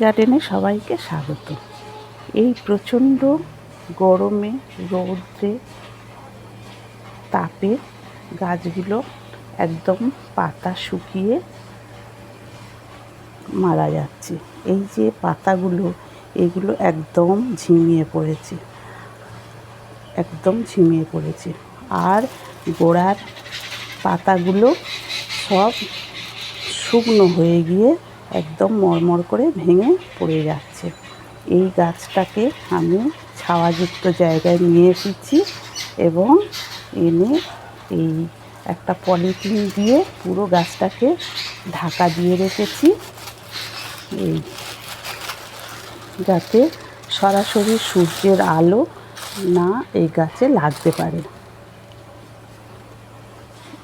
গার্ডেনে সবাইকে স্বাগত। এই প্রচণ্ড গরমে রৌদ্রে তাপে গাছগুলো একদম পাতা শুকিয়ে মারা যাচ্ছে। এই যে পাতাগুলো, এগুলো একদম ঝিমিয়ে পড়েছে। একদম ঝিমিয়ে পড়েছে। আর গোড়ার পাতাগুলো সব শুকনো হয়ে গিয়ে একদম মরমর করে ভেঙে পড়ে যাচ্ছে। এই গাছটাকে আমি ছাওয়াযুক্ত জায়গায় নিয়ে এসেছি এবং এনে এই একটা পলিথিন দিয়ে পুরো গাছটাকে ঢাকা দিয়ে রেখেছি। এই যাতে সরাসরি সূর্যের আলো না এই গাছে লাগতে পারে।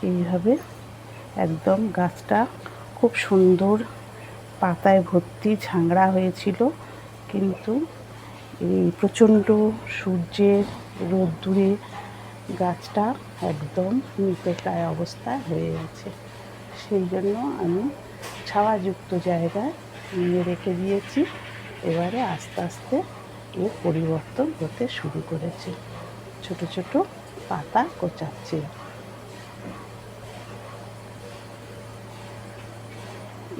এইভাবে একদম গাছটা খুব সুন্দর পাতায় ভর্তি ঝাংড়া হয়েছিল, কিন্তু এই প্রচণ্ড সূর্যের রোদ্দুরে গাছটা একদম মৃতপ্রায় অবস্থায় হয়ে গেছে। সেই জন্য আমি ছাওয়াযুক্ত জায়গায় নিয়ে রেখে দিয়েছি। এবারে আস্তে আস্তে এর পরিবর্তন হতে শুরু করেছে। ছোট ছোট পাতা কোচাচ্ছে।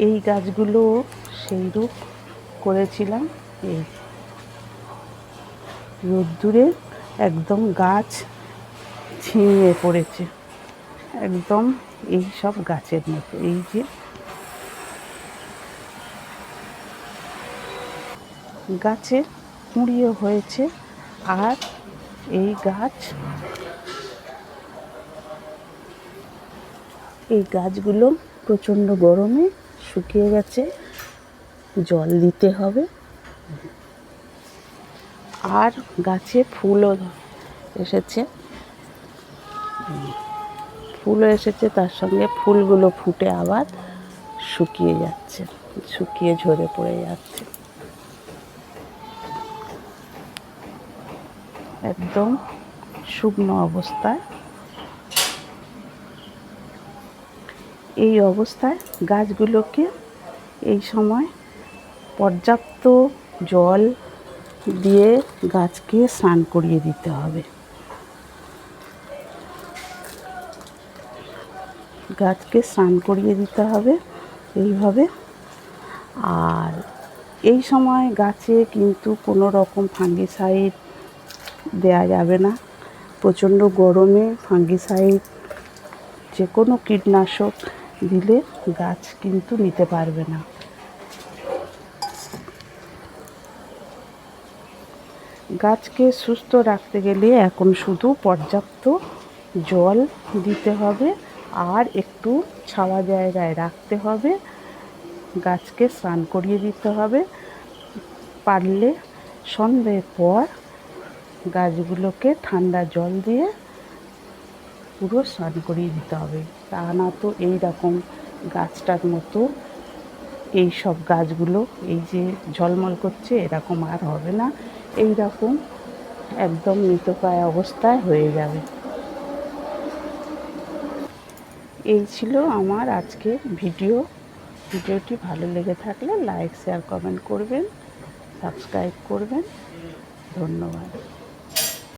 এই গাছগুলো সেই রূপ করেছিলাম। এই রোদ্দুরে একদম গাছ ছিঁড়ে পড়েছে। একদম এই সব গাছের মতো। এই যে গাছে কুঁড়িও হয়েছে আর এই গাছ, এই গাছগুলো প্রচণ্ড গরমে শুকিয়ে গেছে। জল দিতে হবে। আর গাছে ফুলও এসেছে। ফুলও এসেছে, তার সঙ্গে ফুলগুলো ফুটে আবার শুকিয়ে যাচ্ছে, শুকিয়ে ঝরে পড়ে যাচ্ছে। একদম শুকনো অবস্থায়। এই অবস্থায় গাছগুলোকে এই সময় পর্যাপ্ত জল দিয়ে গাছকে স্নান করিয়ে দিতে হবে। গাছকে স্নান করিয়ে দিতে হবে এইভাবে। আর এই সময় গাছে কিন্তু কোনো রকম ফাঙ্গিসাইড দেওয়া যাবে না। প্রচণ্ড গরমে ফাঙ্গিসাইড যে কোনো কীটনাশক দিলে গাছ কিন্তু নিতে পারবে না। গাছকে সুস্থ রাখতে গেলে এখন শুধু পর্যাপ্ত জল দিতে হবে আর একটু ছাওয়া জায়গায় রাখতে হবে। গাছকে স্নান করিয়ে দিতে হবে। পারলে সন্ধ্যের পর গাছগুলোকে ঠান্ডা জল দিয়ে পুরো স্নান করিয়ে দিতে হবে। তা না তো এই রকম গাছটার মতো। এই সব গাছগুলো এই যে ঝলমল করছে, এরকম আর হবে না। এই রকম একদম মৃতপ্রায় অবস্থায় হয়ে যাবে। এই ছিল আমার আজকে ভিডিও। ভিডিওটি ভালো লেগে থাকলে লাইক, শেয়ার, কমেন্ট করবেন, সাবস্ক্রাইব করবেন। ধন্যবাদ।